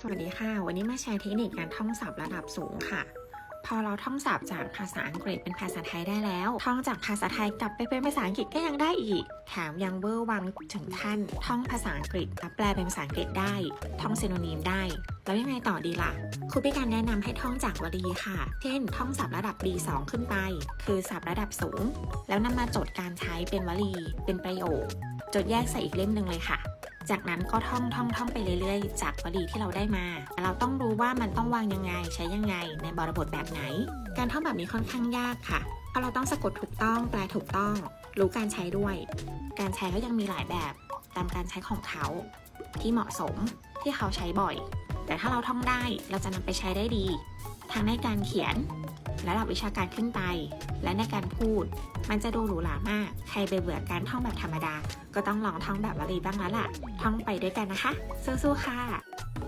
สวัสดีค่ะ วันนี้มาแชร์เทคนิคการท่องศัพท์ระดับสูงค่ะ พอเราท่องศัพท์จากภาษาอังกฤษเป็นภาษาไทยได้แล้ว ท่องจากภาษาไทยกลับไปเป็นภาษาอังกฤษก็ยังได้อีก แถมยังเวอร์วังถึงขั้นท่องภาษาอังกฤษและแปลเป็นภาษาอังกฤษได้ ท่องซีโนนีมได้ แล้วยังไงต่อดีล่ะครูพี่การแนะนำให้ท่องจากวลีค่ะ เช่น ท่องศัพท์ระดับ B2 ขึ้นไป คือศัพท์ระดับสูง แล้วนำมาจดการใช้เป็นวลี เป็นประโยค จดแยกใส่อีกเล่มหนึ่งเลยค่ะ จากนั้นก็ท่องท่องท่องไปเรื่อยๆ จากวลีที่เราได้มา เราต้องรู้ว่ามันต้องวางยังไงใช้ยังไง ในบริบทแบบไหน การท่องแบบนี้ค่อนข้างยากค่ะเพราะเราต้องสะกดถูกต้องแปลถูกต้อง รู้การใช้ด้วย การใช้ก็ยังมีหลายแบบตามการใช้ของเขา ที่เหมาะสมที่เขาใช้บ่อย แต่ถ้าเราท่องได้เราจะนำไปใช้ได้ดี ทั้งในการเขียน ระดับวิชาการขึ้นไป และในการพูด มันจะดูหรูหรามาก ใครเบื่อการท่องแบบธรรมดา ก็ต้องลองท่องแบบวลีบ้างแล้วล่ะ ท่องไปด้วยกันนะคะ สู้ๆค่ะ